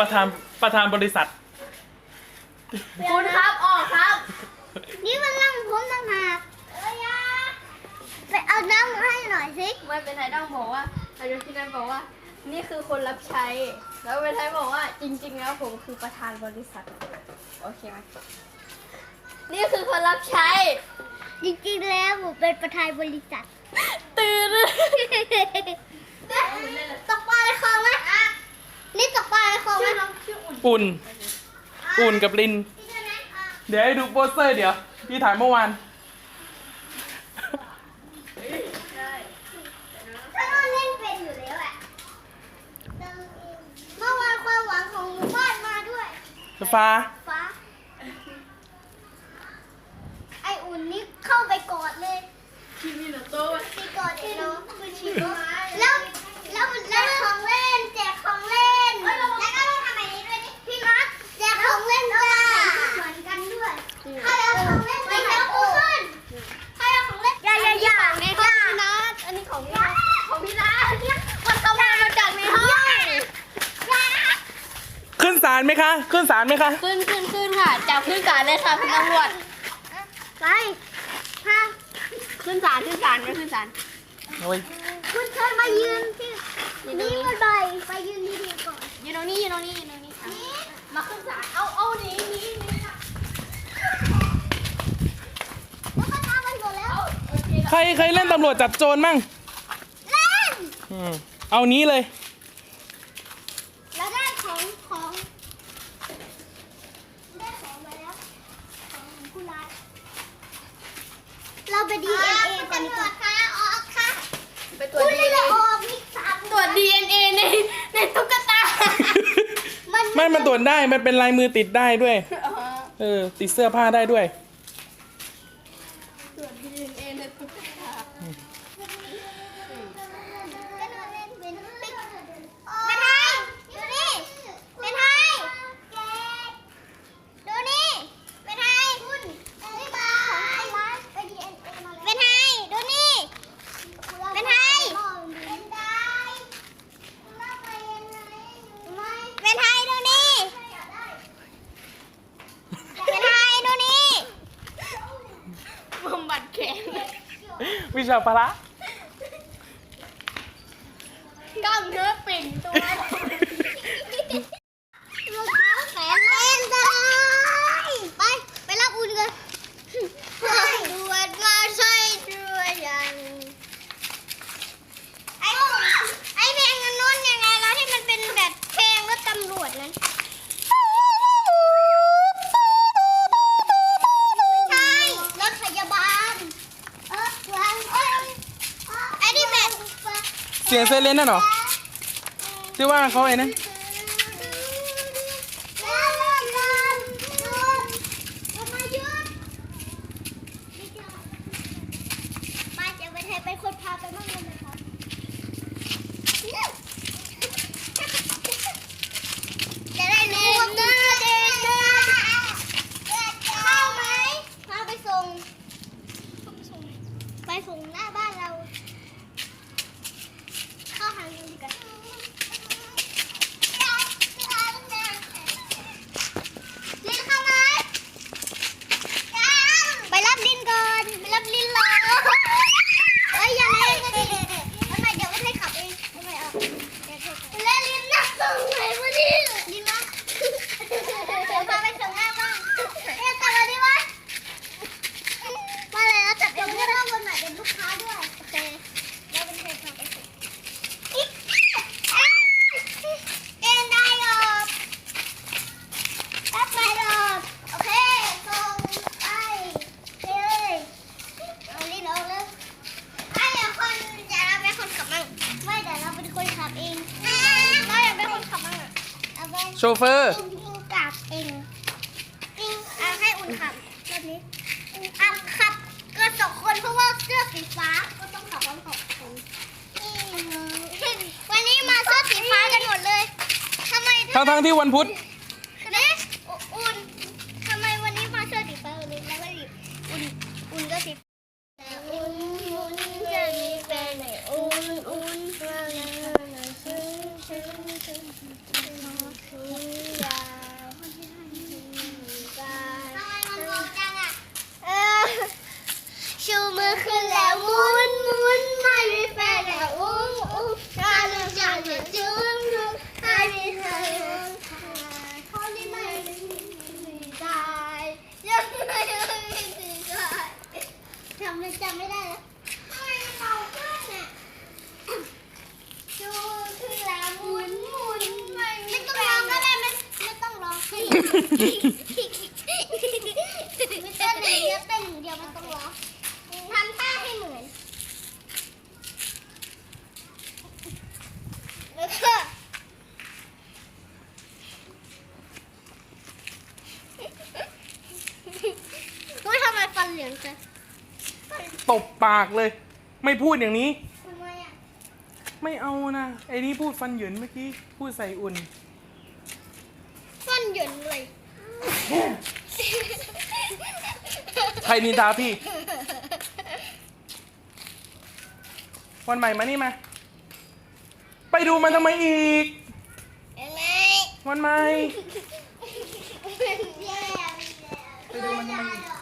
ประธานประธานบริษัท คุณครับออกครับ นี่มันนั่งพ้นต่างหากไปเอาน้ำมาให้หน่อยสิไม่เป็นไทยต้องบอกว่าอายุที่นั่นบอกว่า นี่คือคนรับใช้ แล้วเป็นไทยบอกว่าจริง ๆ แล้วผมคือประธานบริษัท โอเคไหมนี่คือคนรับใช้ จริงๆแล้วผมเป็นประธานบริษัท ตื่นตกปลาในคลองไหมนี่ตกปลาในคลองไหม ปุ่น ปุ่นกับลิน เดี๋ยวให้ดูโปสเตอร์เดี๋ยว พี่ถ่ายเมื่อวานถ้าเราเล่นเป็นอยู่แล้วอะเมื่อวานความหวังของหมู่บ้านมาด้วย ฟ้า ฟ้า ไออุ่นนี่เข้าไปกอดเลย ทีมีหนูโต้ ไปกอดไอ้น้องไปฉีดแล้วแล้วแล้วของเล่นแจกของเล่น แล้วก็ต้องทำแบบนี้ด้วยนี่พี่นัทแจกของเล่นจ้าเหมือนกันด้วยใครเอาของเล่นไปแจกกูขึ้นใครเอาของเล่นอย่าอย่าอย่า ในห้องพี่นัทอันนี้ของพี่นัทของพี่นัทมันขโมยมาจากในห้อง ขึ้นศาล ไหมคะ ขึ้นศาลไหมคะ ขึ้นขึ้นขึ้นค่ะ จับขึ้นศาลเลยค่ะคุณตำรวจ ไปพาขึ้นศาลขึ้นศาลไม่ขึ้นศาลโอ้ยคุณเคยมายืนที่นี่มันไปไปยืนดีๆก่อนอยู่ตรงนี้อยู่ตรงนี้อยู่ตรงนี้อะมาขึ้นศาลเอาเอาหนีหนีหนีค่ะแล้วก็ทำมันหมดแล้วโอเคใครใครเล่นตำรวจจับโจรมั่งเล่น อืมเอานี้เลย แล้วได้ของของได้ของมาแล้วของคุณรัฐเราไปดีเอ็นเอกันดีกว่าค่ะออกค่ะ ไปตรว คุ จ ณเลยออกนี่สาม ตรวจ DNA ในใน ตุ๊กตา มันไม่มันตรวจได้มันเป็นลายมือติดได้ด้วยอ๋อเออ ติดเสื้อผ้าได้ด้วย ตรวจ DNA ในตุ๊กตา เป็นไงดูนี่เป็นไงดูนี่เป็นไงคุณนี่มาของใครมาไปดีเอ็นเอมาแล้วเป็นไงดูนี่ เป็นไงเป็นไงเป็นไงดูนี่ เป็นไงดูนี่ บำบัดแขน วิชาพละ กล้ามเนื้อปิ่นตัว รองเท้าแขนเล่นได้ไป ไปรับอุ่นกันตรวจมาใช่ด้วยยัง ไอ้ไอ้เพลงอันนู้นยังไงแล้วที่มันเป็นแบบเพลงรถตำรวจนั้น ใช่ รถพยาบาล เออวางเอ้ยไอ้ที่แบบ เซเลนน่ะเหรอชื่อว่าเขาไอ้นะ มาจะไปเป็นคนพาไปบ้างเลยครับจะได้รู้ว่าเดินเดินเดินเข้าไหมพาไปส่ง ไปส่งหน้าบ้านเรา เข้าทางนี้ดีกว่าลินเข้าไหมไปรับลินก่อน ไปรับลินรอเอ้ยอย่าเล่นกันดิทำไมเดี๋ยวไม่ให้ขับเองทำไมเอาเล่นลินนั่งตรงไหนวะนี่ลินมาเดี๋ยวพาไปส่งหน้าบ้านเอ๊ะกลับมาดิวะ มาแล้วจัดเองก็ได้วันไหนเป็นลูกค้าด้วย โอเค แล้วเป็นเพลงทำเอฟเฟกต์อีกเอ้ยเอ็นได้หรอกแป๊บไม่หรอกโอเค ส่งไปเฮ้ยเอาลิ้นออกเลยไอ้เดี๋ยวคนจะเราเป็นคนขับมั่งไม่เดี๋ยวเราเป็นคนขับเองเราอยากเป็นคนขับมั่งอะ เอาไปโชเฟอร์อิงอิงกับเองอิงเอาให้อุ่นขับรอบนี้อับขับก็สองคนเพราะว่าเสื้อสีฟ้าก็ต้องขับพร้อมกับคนอิงวันนี้มาเสื้อสีฟ้ากันหมดเลยทำไมทั้งทั้งๆที่วันพุธ มุนมุนไม่มีแฟนแล้อุ้งอุ้งการลงจานเหมือนจึ้งจึ้งให้มีเธอเขาที่ไม่มีใจยังไม่มีใจจำไม่จำไม่ได้แล้วทำไมเบาขึ้นอะจูดแล้วมุนนม่มีไม่ต้องร้องก็ได้ไม่ไม่ต้องร้องสิ จังตบปากเลย ไม่พูดอย่างนี้ ทำไมอะไม่เอานะไอ้นี่พูดฟันเหยินเมื่อกี้พูดใส่อุ่น ฟันเหยินเลย ใครนินทาพี่ วันใหม่มานี่มา ไปดูมันทำไมอีก เห็นไหมวันใหม่ แย่ไปดูมันทำไมอีก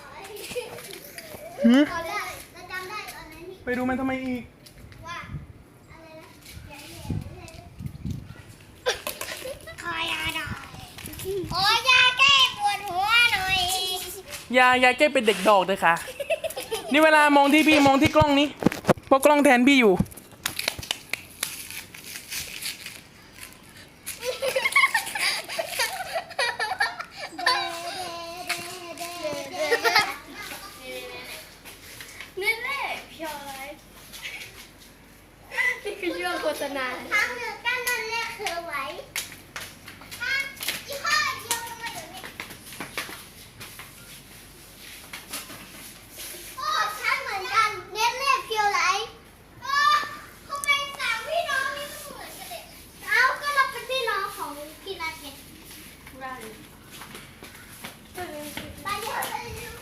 พอแล้วเราจำได้ตอนนั้นที่ไปดูมันทำไมอีกว่าอะไรนะแย่ๆขอยาหน่อยขอยาแก้ปวดหัวหน่อยยายาแก้เป็นเด็กดอกเลยค่ะ นี่เวลามองที่พี่มองที่กล้องนี้เพราะกล้องแทนพี่อยู่ นั่นแหละพี่ออยนี่คือช่วงโฆ ษณา ทำหนึ่งกันนั่นแหละคือไว้ทำยี่ห้อเดียวกันมาเดี๋ยวนี้โอ้ฉันเหมือนกันเน็ตเล่เพียวไหลโอ้เขาเป็นสามพี่น้องนี่มันเหมือนกันเลยเอาก็เราเป็นพี่น้องของพี่นัทไงไปเดี๋ยวไปเดี๋ยว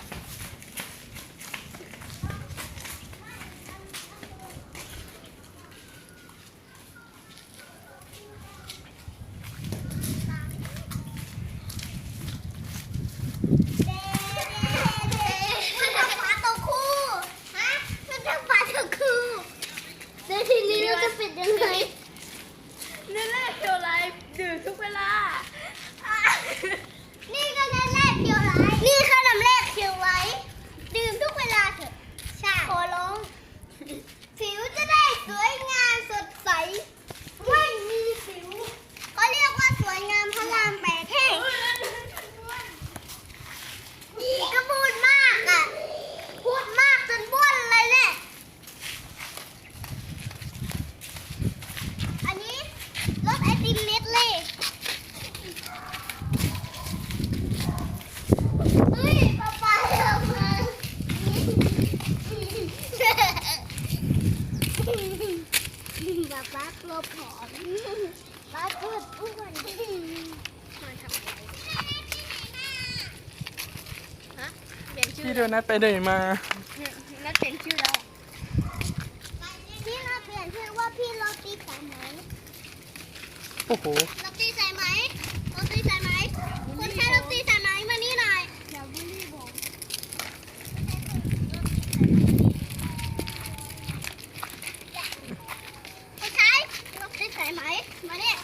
มันทำฝาตกคู่ฮะมันทำฝาตกคู่แล้วทีนี้เราจะปิดยังไง นั่นแหละพี่ออยดื่มทุกเวลา นี่ก็น้ำแรกเคียวไลท์นี่ขนมแรกเคียวไลท์ดื่มทุกเวลาเถอะใช่ขอร้องผิวจะได้สวยงามสดใส ไม่มีสิวเขาเรียกว่าสวยงามพระรามแปดแห่งนี่ก็พูดมากอะ พูดมากจนบ้วนเลยเนี่ย อันนี้รสไอติมเม็ดเลยเฮ้ยป๊าป๊าเร็วมาป๊าป๊าตัวผอมป๊าพูดอ้วนมาทำอะไร ฮะเปลี่ย นชื่อพี่เดินนัดไปเดินมา นัดเปลี่ยนชื่อแล้วพี่เราเปลี่ยนชื่อว่าพี่โรตีสายไหมโอ้โหโรตีสายไหมโรตีสายไหมคนใช้โรตีสายไหมมานี่หน่อยเดี๋ยวบุรีบอกคนใช้โรตีสายไหมมาเนี่ย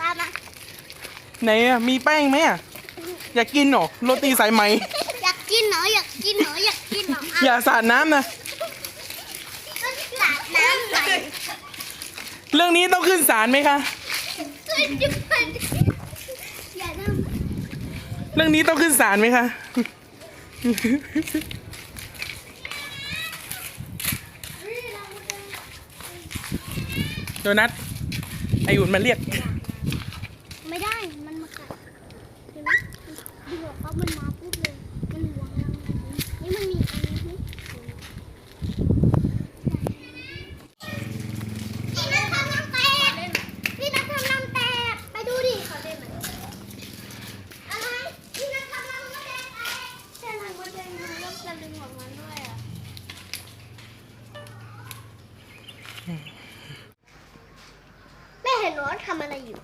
ตามมาไหนอะมีแป้งไหมอะอยากกินเหรอโรตีสายไหม ออย่าสาดน้ำนะก็สาดน้ำใส่เรื่องนี้ต้องขึ้นศาลไหมคะขึ้นจุดอย่าทำเรื่องนี้ต้องขึ้นศาลไหมคะ โดนัทไออุ่นมาเรียก ไม่ได้ มันมากัดเห็นไหมดูว่าเขามันมาปุ๊บเลย มันหวงเรานี่มันมีอันนี้พี่นัททำน้ำแตกพี่นัททำน้ำแตกไปดูดิเขาเล่นไหมอะไร พี่นัททำน้ำแตกใช่ไหมมันเป็นมันต้องจะดึงออกมาด้วยอะ แม่เห็นน้องทำอะไรอยู่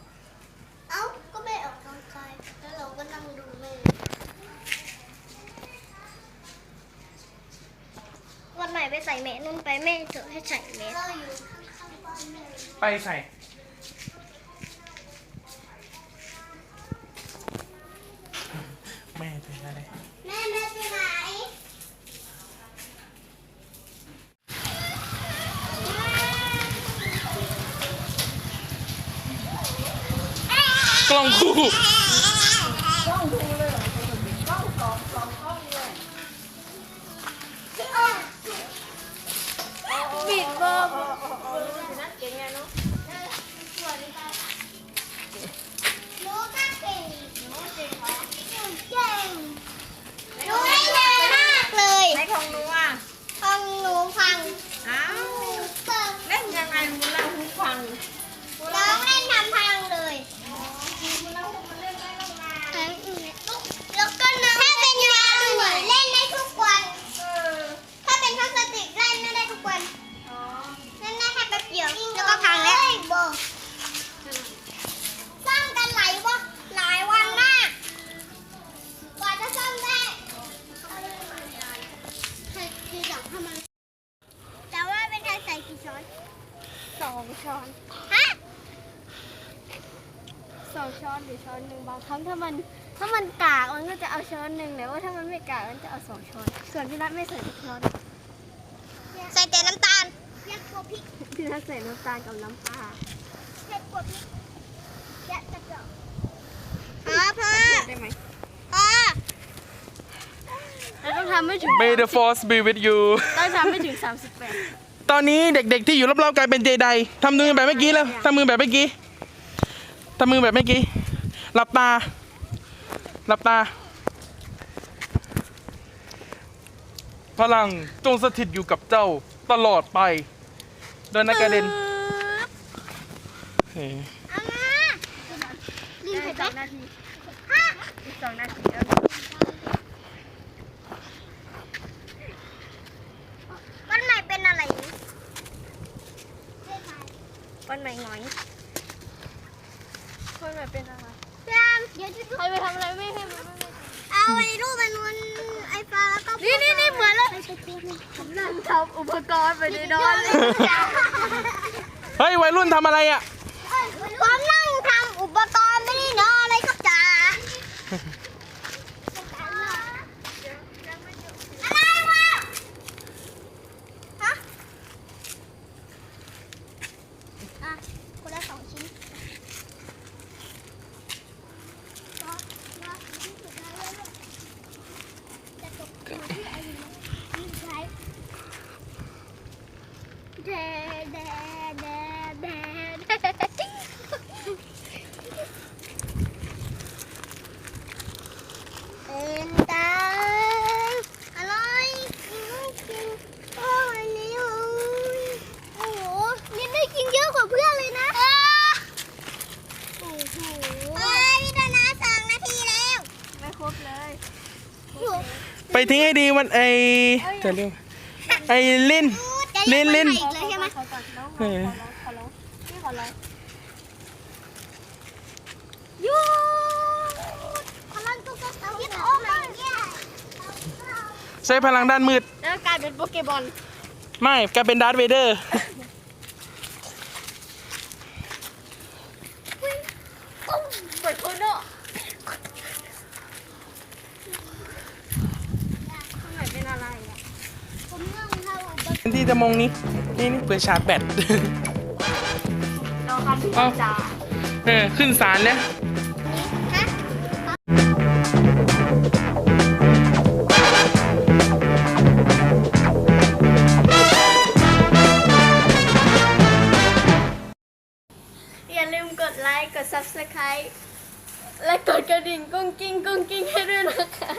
เอ้า ก็แม่ออกกำลังกายแล้วเราก็นั่งดูแม่ วันไหนไปใส่เมนุ่นไปแม่เถอะให้ใส่เมเราอยู่ข้างๆบ้านแม่ไปใส่ แม่เป็นอะไร แม่แม่ไปไหน กล้ อนหรือช้อนหนึ่งบางครั้งถ้ามันถ้ามันกากมันก็จะเอาช้อนหนึ่งแต่ว่าถ้ามันไม่กากมันจะเอาสองช้อน ส่วนพี่นัทไม่ใส่ทุกช้อนใส่แต่น้ำตาลเผ็ดกว่าพริกพี่นัทใส่น้ำตาลกับน้ำปลาเผ็ดกว่าพริกแยะจะเจาะพ่อพ่อได้ไหมพ่อแล้วต้องทำไม่ถึง May the force be with you ต้องทำไม่ถึงสามสิบแปดตอนนี้เด็กๆที่อยู่รอบๆกลายเป็นเจไดทำมือแบบเมื่อกี้แล้วทำมือแบบเมื่อกี้ทำมือแบบเมื่อกี้ หลับตา หลับตา พลังจงสถิตอยู่กับเจ้าตลอดไปเดินนักกระเด็นเฮ้ยเอามาลินได้เผ็ดสไหมองนาทีฮะอีกสองนาทีแล้ว วันใหม่เป็นอะไร วันใหม่หน่อยวันใหม่เป็นอะไร พยายามเดี๋ยวจะ ใครไปทำอะไรไม่ให้มันไม่ไม่ เอาไอ้รูปมันวนไอ้ฟ้าแล้วก็ นี่นี่นี่เหมือนเลย ไปไปเปลี่ยน ผมนั่งทำอุ ปกรณ์ไปในนอนเลย เฮ้ยวัยรุ่นทำอะไรอะ ผมนั่งทำอุปกรณ์ไม่ได้นอนเลยครับจ๋าอะไรวะฮะอะคนละสองชิ้นรอรอชิ้นสุดท้ายแล้วลูกจะตกมาที่ไอ้นี่นี่ใช้แดแดแดแดแด เป็นตาอร่อยกินโอ้ยนี่โอ้โหนี่ได้กินเยอะกว่าเพื่อนเลยนะโอ้โหเฮ้ยพี่โดนัทสองนาทีแล้ว ไม่ครบเลย ไป ทิ้งให้ดีมันไอจะเรียกไอลินลิ้นลิ้นอีกเลยใช่ไหมขอก่อนน้องขเอออร้องขอร้องพี่ขอร้องยูพลังตุ๊กตาโอ้ยเนี่ยใช้พลังด้านมืดแล้วกลายเป็นโปเกมอนไม่กลายเป็นดาร์ธเวเดอร์ เปิดโคโน่ข้างในเป็นอะไรอะ ผมนั่งทำอุปกรณ์ ที่จะ มงนี้นี่นี่เปิดชาร์จแบต เราทำที่เอ้าจ่าเออขึ้นศาลแล้วฮะอย่าลืมกดไลค์ กด subscribe และกดกระดิ่งกุ้งกิ้งกุ้งกิ้งให้ด้วยนะคะ